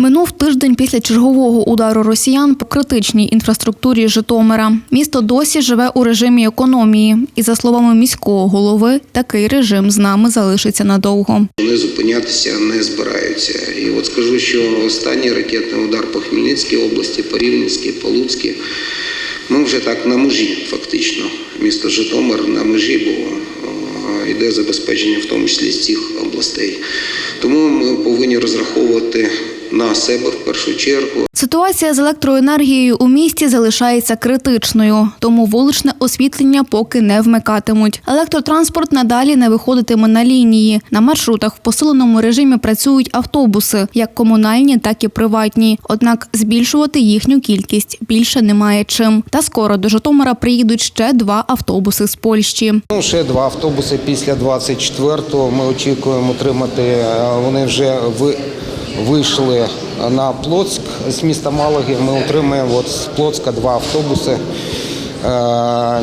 Минув тиждень після чергового удару росіян по критичній інфраструктурі Житомира. Місто досі живе у режимі економії, і за словами міського голови, такий режим з нами залишиться надовго. Вони зупинятися не збираються. І от скажу, що останній ракетний удар по Хмельницькій області, по Рівненській, по Луцькій, ми вже так на межі, фактично. Місто Житомир на межі, бо е, йде забезпечення, в тому числі з цих областей. Тому ми повинні розраховувати на себе в першу чергу. Ситуація з електроенергією у місті залишається критичною, тому вуличне освітлення поки не вмикатимуть. Електротранспорт надалі не виходитиме на лінії. На маршрутах в посиленому режимі працюють автобуси, як комунальні, так і приватні. Однак збільшувати їхню кількість більше немає чим. Та скоро до Житомира приїдуть ще два автобуси з Польщі. Ну, ще два автобуси після 24-го ми очікуємо отримати. Е, Вони вже ви- вийшли на Плоцк з міста Малаги. Ми отримаємо от з Плоцка два автобуси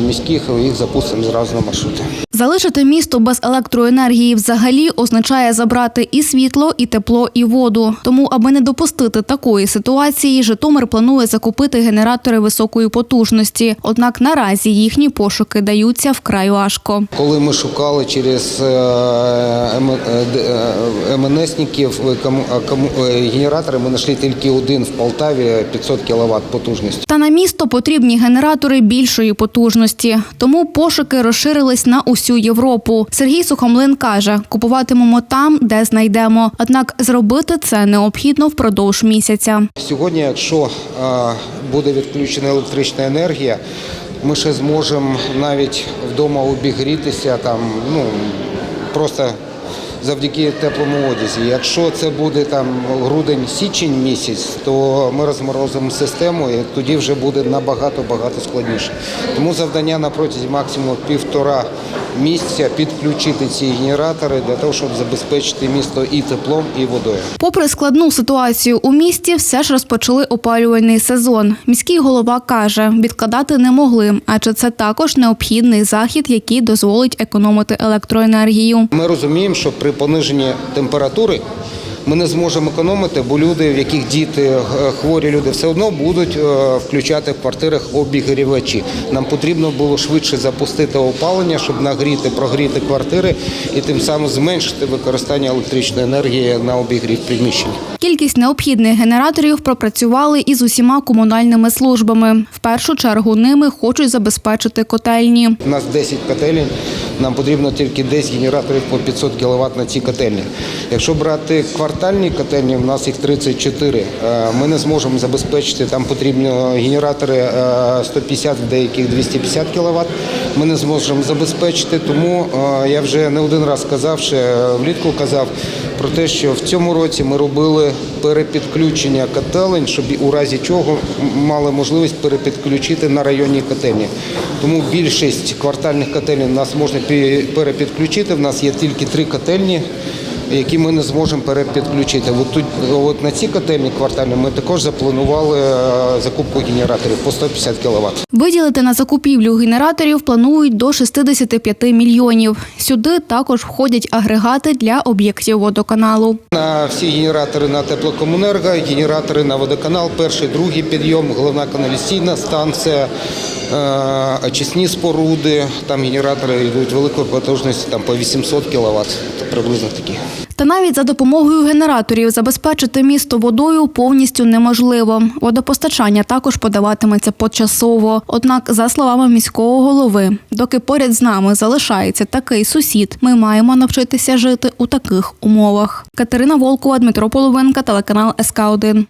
міських міських, їх запустимо зразу на маршрути. Залишити місто без електроенергії взагалі означає забрати і світло, і тепло, і воду. Тому, аби не допустити такої ситуації, Житомир планує закупити генератори високої потужності. Однак наразі їхні пошуки даються вкрай важко. Коли ми шукали через е, МНСників е, кому- е, е, генератори, ми знайшли тільки один в Полтаві 500 кВт потужності. Та на місто потрібні генератори більшої потужності. Тому пошуки розширились на усю Європу. Сергій Сухомлин каже, купуватимемо там, де знайдемо. Однак зробити це необхідно впродовж місяця. Сьогодні, якщо е, буде відключена електрична енергія, ми ще зможемо навіть вдома обігрітися там, ну просто завдяки теплому одязі. Якщо це буде там грудень-січень місяць, то ми розморозимо систему і тоді вже буде набагато багато складніше. Тому завдання на протязі максимум півтора місяця підключити ці генератори для того, щоб забезпечити місто і теплом, і водою. Попри складну ситуацію у місті, все ж розпочали опалювальний сезон. Міський голова каже, відкладати не могли, адже це також необхідний захід, який дозволить економити електроенергію. Ми розуміємо, що при пониженні температури ми не зможемо економити, бо люди, в яких діти е, хворі люди, все одно будуть е, включати в квартирах обігрівачі. Нам потрібно було швидше запустити опалення, щоб нагріти, прогріти квартири і тим самим зменшити використання електричної енергії на обігрів приміщень. Кількість необхідних генераторів пропрацювали із усіма комунальними службами. В першу чергу ними хочуть забезпечити котельні. У нас 10 котелень, нам потрібно тільки 10 генераторів по 500 кВт на ці котельні. Якщо брати квартальні котельні, у нас їх 34. Е, Ми не зможемо забезпечити, там потрібні генератори е, 150, в деяких 250 кВт. Ми не зможемо забезпечити, тому е, я вже не один раз казав, ще влітку казав про те, що в цьому році ми робили перепідключення котелень, щоб у разі чого мали можливість перепідключити на районні котельні. Тому більшість квартальних котельень у нас можна пі- перепідключити. В нас є тільки три котельні, які ми не зможемо перепідключити. От тут, от на ці котельні квартальні ми також запланували е, закупку генераторів по 150 кВт. Виділити на закупівлю генераторів планують до 65 мільйонів. Сюди також входять агрегати для об'єктів водоканалу. На всі генератори на теплокомунерго, генератори на водоканал, перший, другий підйом, головна каналізаційна станція, очисні споруди. Там генератори йдуть великої потужності, там по 800 кВт, приблизно такі. Та навіть за допомогою генераторів забезпечити місто водою повністю неможливо. Водопостачання також подаватиметься почасово. Однак, за словами міського голови, доки поряд з нами залишається такий сусід, ми маємо навчитися жити у таких умовах. Катерина Волкова, Дмитро Половинка, телеканал СК 1